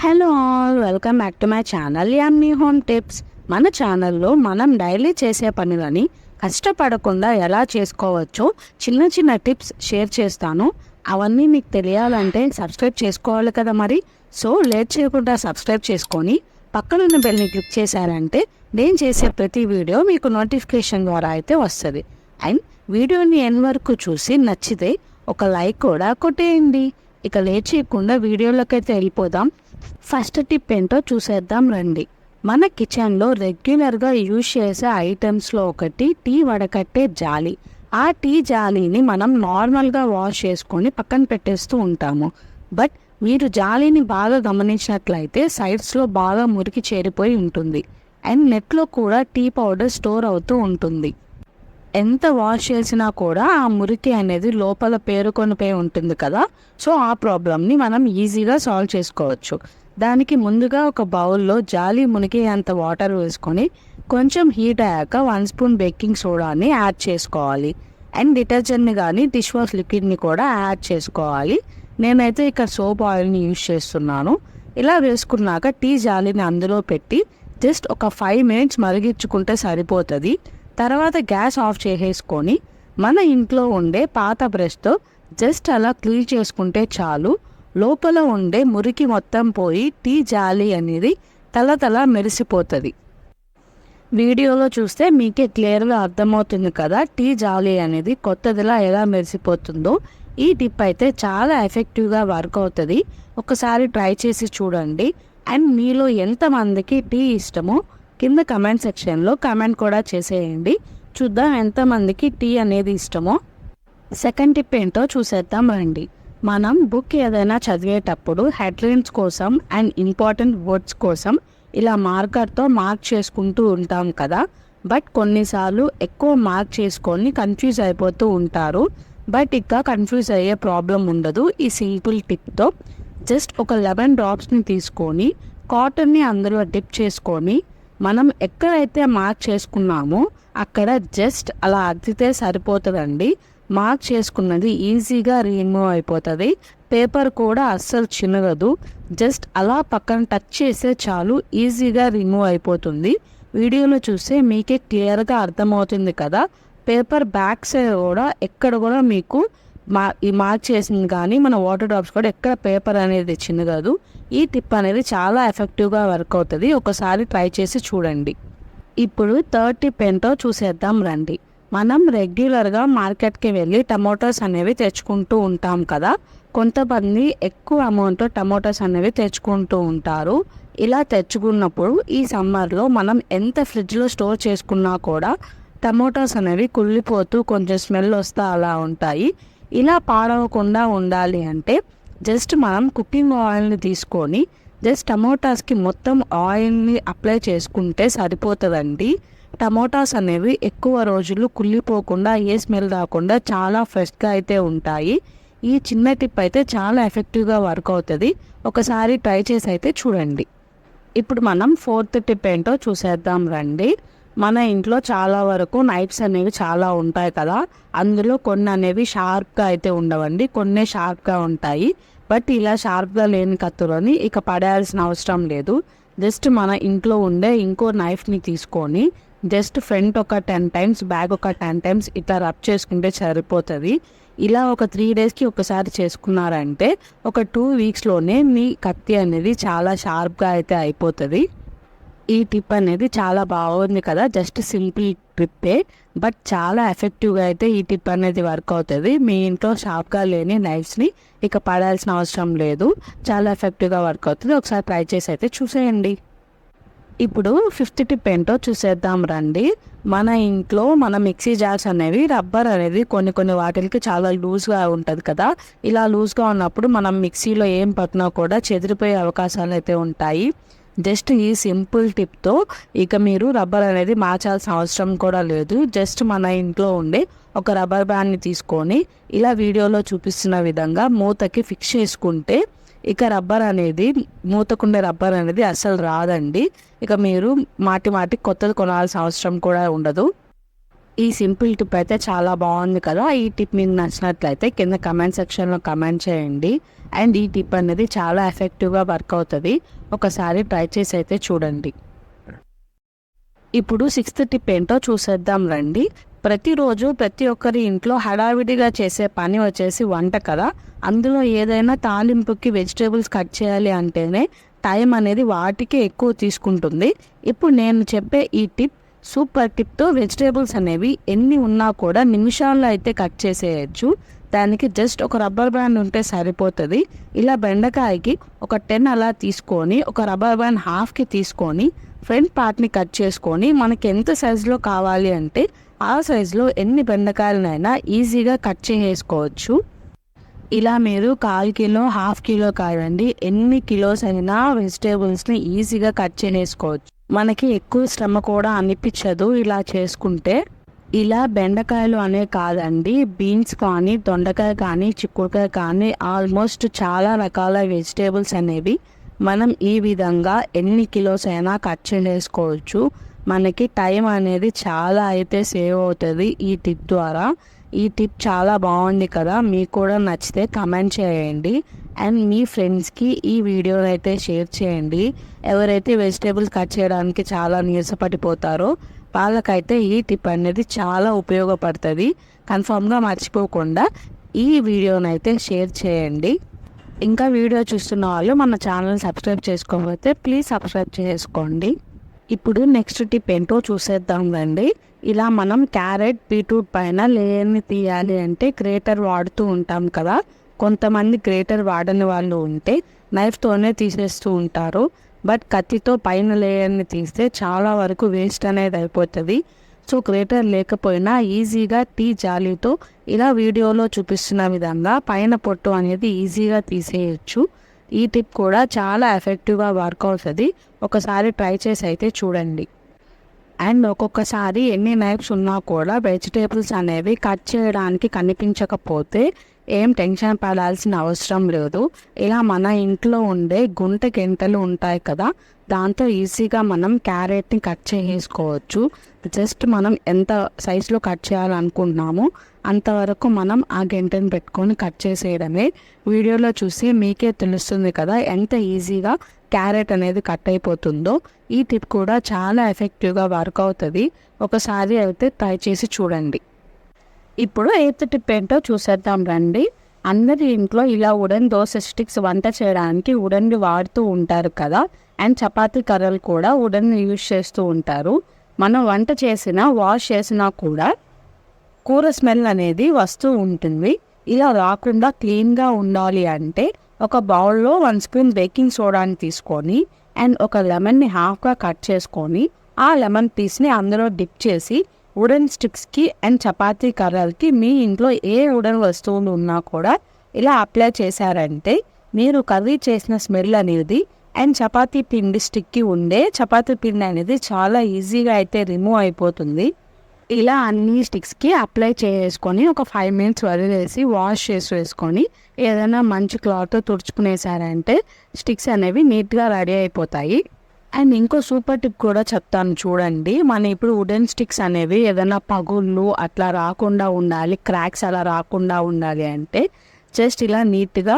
Hello all welcome back to my channel Yamini home tips. మన ఛానల్లో మనం daily చేసే పనులని కష్టపడకుండా ఎలా చేసుకోవచ్చో చిన్న చిన్న టిప్స్ షేర్ చేస్తాను. అవన్నీ మీకు తెలియాలంటే సబ్స్క్రైబ్ చేసుకోవాలి కదా మరి? సో లేట్ చేయకుండా సబ్స్క్రైబ్ చేసుకొని పక్కనున్న బెల్ని క్లిక్ చేశారంటే నేను చేసే ప్రతి వీడియో మీకు నోటిఫికేషన్ ద్వారా అయితే వస్తుంది. అండ్ వీడియోని ఎన్ వరకు చూసి నచ్చితే ఒక లైక్ కూడా కొట్టేయండి. ఇక లేట్ చేయకుండా వీడియోలోకి అయితే వెళ్ళిపోదాం. ఫస్ట్ టిప్ ఏంటో చూసేద్దాం రండి. మన కిచెన్లో రెగ్యులర్గా యూజ్ చేసే ఐటమ్స్లో ఒకటి టీ వడకట్టే జాలి. ఆ టీ జాలీని మనం నార్మల్గా వాష్ చేసుకొని పక్కన పెట్టేస్తూ ఉంటాము. బట్ మీరు జాలీని బాగా గమనించినట్లయితే సైడ్స్లో బాగా మురికి చేరిపోయి ఉంటుంది. అండ్ నెట్లో కూడా టీ పౌడర్ స్టోర్ అవుతూ ఉంటుంది. ఎంత వాష్ చేసినా కూడా ఆ మురికి అనేది లోపల పేరుకొనిపోయి ఉంటుంది కదా. సో ఆ ప్రాబ్లమ్ని మనం ఈజీగా సాల్వ్ చేసుకోవచ్చు. దానికి ముందుగా ఒక బౌల్లో జాలి మునిగి అంత వాటర్ వేసుకొని కొంచెం హీట్ అయ్యాక వన్ స్పూన్ బేకింగ్ సోడాని యాడ్ చేసుకోవాలి. అండ్ డిటర్జెంట్ని కానీ డిష్ వాష్ లిక్విడ్ని కూడా యాడ్ చేసుకోవాలి. నేనైతే ఇక్కడ సోప్ ఆయిల్ని యూజ్ చేస్తున్నాను. ఇలా వేసుకున్నాక టీ జాలిని అందులో పెట్టి జస్ట్ ఒక ఫైవ్ మినిట్స్ మరిగించుకుంటే సరిపోతుంది. తర్వాత గ్యాస్ ఆఫ్ చేసేసుకొని మన ఇంట్లో ఉండే పాత బ్రష్తో జస్ట్ అలా క్లీన్ చేసుకుంటే చాలు. లోపల ఉండే మురికి మొత్తం పోయి టీ జాలి అనేది తల తల మెరిసిపోతుంది. వీడియోలో చూస్తే మీకే క్లియర్గా అర్థమవుతుంది కదా టీ జాలి అనేది కొత్తదిలా ఎలా మెరిసిపోతుందో. ఈ టిప్ అయితే చాలా ఎఫెక్టివ్గా వర్క్ అవుతుంది. ఒకసారి ట్రై చేసి చూడండి. అండ్ మీలో ఎంతమందికి టీ ఇష్టమో కింద కమెంట్ సెక్షన్లో కమెంట్ కూడా చేసేయండి. చూద్దాం ఎంతమందికి టీ అనేది ఇష్టమో. సెకండ్ టిప్ ఏంటో చూసేద్దాం రండి. మనం బుక్ ఏదైనా చదివేటప్పుడు హెడ్లైన్స్ కోసం అండ్ ఇంపార్టెంట్ వర్డ్స్ కోసం ఇలా మార్కర్తో మార్క్ చేసుకుంటూ ఉంటాం కదా. బట్ కొన్నిసార్లు ఎక్కువ మార్క్ చేసుకొని కన్ఫ్యూజ్ అయిపోతూ ఉంటారు. బట్ ఇంకా కన్ఫ్యూజ్ అయ్యే ప్రాబ్లం ఉండదు. ఈ సింపుల్ టిప్తో. జస్ట్ ఒక లెవెన్ డ్రాప్స్ని తీసుకొని కాటన్ని అందులో డిప్ చేసుకొని మనం ఎక్కడైతే మార్క్ చేసుకున్నామో అక్కడ జస్ట్ అలా అద్దితే సరిపోతుందండి. మార్క్ చేసుకున్నది ఈజీగా రిమూవ్ అయిపోతుంది. పేపర్ కూడా అస్సలు చినగదు. జస్ట్ అలా పక్కన టచ్ చేస్తే చాలు ఈజీగా రిమూవ్ అయిపోతుంది. వీడియోలో చూస్తే మీకే క్లియర్గా అర్థమవుతుంది కదా. పేపర్ బ్యాక్ సైడ్ కూడా ఎక్కడ కూడా మీకు మా ఈ మార్క్ చేసింది కానీ మన వాటర్ డ్రాప్స్ కూడా ఎక్కడ పేపర్ అనేది చిన్నగదు ఈ టిప్ అనేది చాలా ఎఫెక్టివ్గా వర్క్ అవుతుంది. ఒకసారి ట్రై చేసి చూడండి. ఇప్పుడు థర్డ్ టిప్ ఏంటో చూసేద్దాం రండి. మనం రెగ్యులర్గా మార్కెట్కి వెళ్ళి టమోటాస్ అనేవి తెచ్చుకుంటూ ఉంటాం కదా. కొంతమంది ఎక్కువ అమౌంట్ టమోటాస్ అనేవి తెచ్చుకుంటూ ఉంటారు. ఇలా తెచ్చుకున్నప్పుడు ఈ సమ్మర్లో మనం ఎంత ఫ్రిడ్జ్లో స్టోర్ చేసుకున్నా కూడా టమోటాస్ అనేవి కుళ్ళిపోతూ కొంచెం స్మెల్ వస్తూ అలా ఉంటాయి. ఇలా పాడవకుండా ఉండాలి అంటే జస్ట్ మనం కుకింగ్ ఆయిల్ని తీసుకొని జస్ట్ టమోటాస్కి మొత్తం ఆయిల్ని అప్లై చేసుకుంటే సరిపోతుందండి. టమోటాస్ అనేవి ఎక్కువ రోజులు కుళ్ళిపోకుండా ఏ స్మెల్ రాకుండా చాలా ఫ్రెష్గా అయితే ఉంటాయి. ఈ చిన్న టిప్ అయితే చాలా ఎఫెక్టివ్గా వర్క్ అవుతుంది. ఒకసారి ట్రై చేసి అయితే చూడండి. ఇప్పుడు మనం ఫోర్త్ టిప్ ఏంటో చూసేద్దాం రండి. మన ఇంట్లో చాలా వరకు నైఫ్స్ అనేవి చాలా ఉంటాయి కదా. అందులో కొన్ని అనేవి షార్ప్గా అయితే ఉండవండి. కొన్ని షార్ప్గా ఉంటాయి. బట్ ఇలా షార్ప్గా లేని కత్తులని ఇక పడేయాల్సిన అవసరం లేదు. జస్ట్ మన ఇంట్లో ఉండే ఇంకో నైఫ్ని తీసుకొని జస్ట్ ఫ్రంట్ ఒక టెన్ టైమ్స్ బ్యాక్ ఒక టెన్ టైమ్స్ ఇట్లా రబ్ చేసుకుంటే సరిపోతుంది. ఇలా ఒక త్రీ డేస్కి ఒకసారి చేసుకున్నారంటే ఒక టూ వీక్స్లోనే మీ కత్తి అనేది చాలా షార్ప్గా అయితే అయిపోతుంది. ఈ టిప్ అనేది చాలా బాగుంది కదా జస్ట్ సింపుల్ ట్రిప్పే బట్ చాలా ఎఫెక్టివ్గా అయితే ఈ టిప్ అనేది వర్క్ అవుతుంది. మీ ఇంట్లో షార్ప్గా లేని నైఫ్స్ని ఇక పడాల్సిన అవసరం లేదు. చాలా ఎఫెక్టివ్గా వర్క్ అవుతుంది. ఒకసారి ట్రై చేసి అయితే చూసేయండి. ఇప్పుడు ఫిఫ్త్ టిప్ ఏంటో చూసేద్దాం రండి. మన ఇంట్లో మన మిక్సీ జార్స్ అనేవి రబ్బర్ అనేది కొన్ని కొన్ని వాటికి చాలా లూజ్గా ఉంటుంది కదా. ఇలా లూజ్గా ఉన్నప్పుడు మనం మిక్సీలో ఏం పట్టినా కూడా చెదిరిపోయే అవకాశాలు అయితే ఉంటాయి. జస్ట్ ఈ సింపుల్ టిప్తో ఇక మీరు రబ్బర్ అనేది మార్చాల్సిన అవసరం కూడా లేదు. జస్ట్ మన ఇంట్లో ఉండే ఒక రబ్బర్ బ్యాండ్ని తీసుకొని ఇలా వీడియోలో చూపిస్తున్న విధంగా మూతకి ఫిక్స్ చేసుకుంటే ఇక రబ్బర్ అనేది మూతకుండే రబ్బర్ అనేది అస్సలు రాదండి. ఇక మీరు మాటి మాటి కొత్తది కొనాల్సిన అవసరం కూడా ఉండదు. ఈ సింపుల్ టిప్ అయితే చాలా బాగుంది కదా. ఈ టిప్ మీకు నచ్చినట్లయితే కింద కమెంట్ సెక్షన్లో కమెంట్ చేయండి. అండ్ ఈ టిప్ అనేది చాలా ఎఫెక్టివ్గా వర్క్ అవుతుంది. ఒకసారి ట్రై చేసి అయితే చూడండి. ఇప్పుడు సిక్స్త్ టిప్ ఏంటో చూసేద్దాం రండి. ప్రతిరోజు ప్రతి ఒక్కరి ఇంట్లో హడావిడిగా చేసే పని వచ్చేసి వంట కదా. అందులో ఏదైనా తాలింపుకి వెజిటేబుల్స్ కట్ చేయాలి అంటేనే టైం అనేది వాటికి ఎక్కువ తీసుకుంటుంది. ఇప్పుడు నేను చెప్పే ఈ టిప్ సూపర్ టిప్తో వెజిటేబుల్స్ అనేవి ఎన్ని ఉన్నా కూడా నిమిషాల్లో అయితే కట్ చేసేయచ్చు. దానికి జస్ట్ ఒక రబ్బర్ బ్యాండ్ ఉంటే సరిపోతుంది. ఇలా బెండకాయకి ఒక టెన్ అలా తీసుకొని ఒక రబ్బర్ బ్యాండ్ హాఫ్కి తీసుకొని ఫ్రంట్ పార్ట్ని కట్ చేసుకొని మనకి ఎంత సైజులో కావాలి అంటే ఆ సైజులో ఎన్ని బెండకాయలనైనా ఈజీగా కట్ చేసుకోవచ్చు ఇలా మీరు కాల్ కిలో హాఫ్ కిలో కాదండి ఎన్ని కిలోస్ అయినా వెజిటేబుల్స్ని ఈజీగా కట్ చేసుకోవచ్చు మనకి ఎక్కువ శ్రమ కూడా అనిపించదు ఇలా చేసుకుంటే. ఇలా బెండకాయలు అనే కాదండి బీన్స్ కానీ దొండకాయ కానీ చిక్కుడుకాయ కానీ ఆల్మోస్ట్ చాలా రకాల వెజిటేబుల్స్ అనేవి. మనం ఈ విధంగా ఎన్ని కిలోస్ అయినా కట్ చేసుకోవచ్చు మనకి టైం అనేది చాలా అయితే సేవ్ అవుతుంది ఈ టిప్ ద్వారా. ఈ టిప్ చాలా బాగుంది కదా మీకు కూడా నచ్చితే కమెంట్ చేయండి. అండ్ మీ ఫ్రెండ్స్కి ఈ వీడియోని అయితే షేర్ చేయండి. ఎవరైతే వెజిటేబుల్స్ కట్ చేయడానికి చాలా నీరసపడిపోతారో వాళ్ళకైతే ఈ టిప్ అనేది చాలా ఉపయోగపడుతుంది. కన్ఫామ్గా మర్చిపోకుండా ఈ వీడియోని అయితే షేర్ చేయండి. ఇంకా వీడియో చూస్తున్న వాళ్ళు మన ఛానల్ సబ్స్క్రైబ్ చేసుకోకపోతే ప్లీజ్ సబ్స్క్రైబ్ చేసుకోండి. ఇప్పుడు నెక్స్ట్ టిప్ ఏంటో చూసేద్దాం రండి. ఇలా మనం క్యారెట్ బీట్రూట్ పైన లేయర్ని తీయాలి అంటే గ్రేటర్ వాడుతూ ఉంటాం కదా. కొంతమంది గ్రేటర్ వాడని వాళ్ళు ఉంటే నైఫ్తోనే తీసేస్తూ ఉంటారు. బట్ కత్తితో పైన లేయర్ని తీస్తే చాలా వరకు వేస్ట్ అనేది అయిపోతుంది. సో గ్రేటర్ లేకపోయినా ఈజీగా టీ జాలీతో ఇలా వీడియోలో చూపిస్తున్న విధంగా పైన పొట్టు అనేది ఈజీగా తీసేయచ్చు. ఈ టిప్ కూడా చాలా ఎఫెక్టివ్గా వర్క్ అవుతుంది. ఒకసారి ట్రై చేసి అయితే చూడండి. అండ్ ఒక్కొక్కసారి ఎన్ని నైఫ్స్ ఉన్నా కూడా వెజిటేబుల్స్ అనేవి కట్ చేయడానికి కనిపించకపోతే ఏం టెన్షన్ పడాల్సిన అవసరం లేదు. ఇలా మన ఇంట్లో ఉండే గుంట గెంటలు ఉంటాయి కదా దాంతో ఈజీగా మనం క్యారెట్ని కట్ చేసుకోవచ్చు జస్ట్ మనం ఎంత సైజులో కట్ చేయాలనుకుంటున్నామో అంతవరకు మనం ఆ గంటను పెట్టుకొని కట్ చేసేయడమే. వీడియోలో చూసి మీకే తెలుస్తుంది కదా ఎంత ఈజీగా క్యారెట్ అనేది కట్ అయిపోతుందో. ఈ టిప్ కూడా చాలా ఎఫెక్టివ్గా వర్క్ అవుతుంది. ఒకసారి అయితే ట్రై చేసి చూడండి. ఇప్పుడు ఎయిత్ టిప్ ఏంటో చూసేద్దాం రండి. అందరి ఇంట్లో ఇలా ఉడన్ దోశ స్టిక్స్ వంట చేయడానికి ఉడన్వి వాడుతూ ఉంటారు కదా. అండ్ చపాతీ కర్రలు కూడా ఉడన్ యూజ్ చేస్తూ ఉంటారు. మనం వంట చేసినా వాష్ చేసినా కూడా కూర స్మెల్ అనేది వస్తూ ఉంటుంది. ఇలా రాకుండా క్లీన్గా ఉండాలి అంటే ఒక బౌల్లో వన్ స్పూన్ బేకింగ్ సోడాని తీసుకొని అండ్ ఒక లెమన్ని హాఫ్గా కట్ చేసుకొని ఆ లెమన్ పీస్ని అందులో డిప్ చేసి వుడెన్ స్టిక్స్కి అండ్ చపాతీ కర్రలకి మీ ఇంట్లో ఏ వుడెన్ వస్తువులు ఉన్నా కూడా ఇలా అప్లై చేశారంటే మీరు కర్రీ చేసిన స్మెల్ అనేది అండ్ చపాతీ పిండి స్టిక్కి ఉండే చపాతీ పిండి అనేది చాలా ఈజీగా అయితే రిమూవ్ అయిపోతుంది. ఇలా అన్ని స్టిక్స్కి అప్లై చేసుకొని ఒక ఫైవ్ మినిట్స్ వదిలేసి వాష్ చేసి వేసుకొని ఏదైనా మంచి క్లాత్ తుడుచుకునేసారంటే స్టిక్స్ అనేవి నీట్గా రెడీ అయిపోతాయి. అండ్ ఇంకో సూపర్ టిప్ కూడా చెప్తాను చూడండి. మన ఇప్పుడు వుడెన్ స్టిక్స్ అనేవి ఏదైనా పగుళ్ళు అట్లా రాకుండా ఉండాలి క్రాక్స్ అలా రాకుండా ఉండాలి అంటే జస్ట్ ఇలా నీట్గా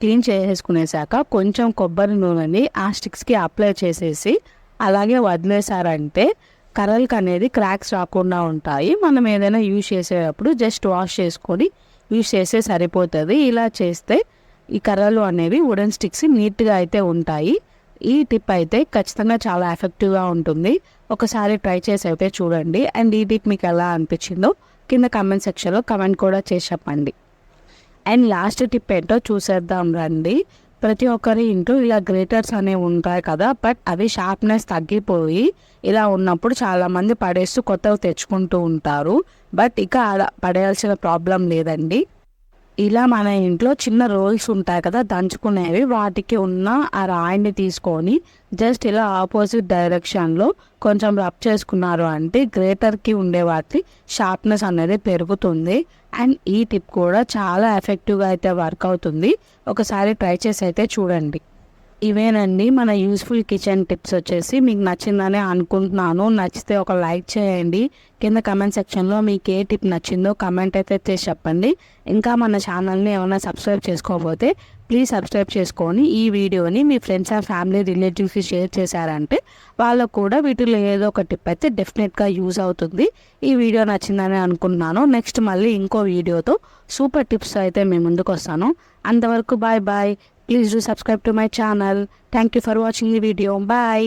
క్లీన్ చేసేసుకునేసాక కొంచెం కొబ్బరి నూనెని ఆ స్టిక్స్కి అప్లై చేసేసి అలాగే వదిలేసారంటే కర్రలకు అనేది క్రాక్స్ రాకుండా ఉంటాయి. మనం ఏదైనా యూజ్ చేసేటప్పుడు జస్ట్ వాష్ చేసుకొని యూజ్ చేస్తే సరిపోతుంది. ఇలా చేస్తే ఈ కర్రలు అనేవి వుడెన్ స్టిక్స్ నీట్గా అయితే ఉంటాయి. ఈ టిప్ అయితే ఖచ్చితంగా చాలా ఎఫెక్టివ్గా ఉంటుంది. ఒకసారి ట్రై చేసి అయితే చూడండి. అండ్ ఈ టిప్ మీకు ఎలా అనిపించిందో కింద కమెంట్ సెక్షన్లో కమెంట్ కూడా చేసి చెప్పండి. అండ్ లాస్ట్ టిప్ ఏంటో చూసేద్దాం రండి. ప్రతి ఒక్కరి ఇంట్లో ఇలా గ్రేటర్స్ అనేవి ఉంటాయి కదా బట్ అవి షార్ప్నెస్ తగ్గిపోయి ఇలా ఉన్నప్పుడు చాలామంది పడేస్తూ కొత్తవి తెచ్చుకుంటూ ఉంటారు. బట్ ఇక అలా పడేయాల్సిన ప్రాబ్లం లేదండి. ఇలా మన ఇంట్లో చిన్న రోల్స్ ఉంటాయి కదా దంచుకునేవి వాటికి ఉన్న ఆ రాయిని తీసుకొని జస్ట్ ఇలా ఆపోజిట్ డైరెక్షన్లో కొంచెం రబ్ చేసుకున్నారు అంటే గ్రేటర్కి ఉండే వాటి షార్ప్నెస్ అనేది పెరుగుతుంది. అండ్ ఈ టిప్ కూడా చాలా ఎఫెక్టివ్గా అయితే వర్క్ అవుతుంది. ఒకసారి ట్రై చేసి అయితే చూడండి. ఇవేనండి మన యూస్ఫుల్ కిచెన్ టిప్స్ వచ్చేసి మీకు నచ్చిందని అనుకుంటున్నాను. నచ్చితే ఒక లైక్ చేయండి. కింద కమెంట్ సెక్షన్లో మీకు ఏ టిప్ నచ్చిందో కమెంట్ అయితే చేసి చెప్పండి. ఇంకా మన ఛానల్ని ఏమైనా సబ్స్క్రైబ్ చేసుకోకపోతే ప్లీజ్ సబ్స్క్రైబ్ చేసుకొని ఈ వీడియోని మీ ఫ్రెండ్స్ అండ్ ఫ్యామిలీ రిలేటివ్స్కి షేర్ చేశారంటే వాళ్ళకు కూడా వీటిలో ఏదో ఒక టిప్ అయితే డెఫినెట్గా యూజ్ అవుతుంది. ఈ వీడియో నచ్చిందని అనుకుంటున్నాను. నెక్స్ట్ మళ్ళీ ఇంకో వీడియోతో సూపర్ టిప్స్ అయితే మేము ముందుకు వస్తాను. అంతవరకు bye bye. Please do subscribe to my channel thank you for watching the video bye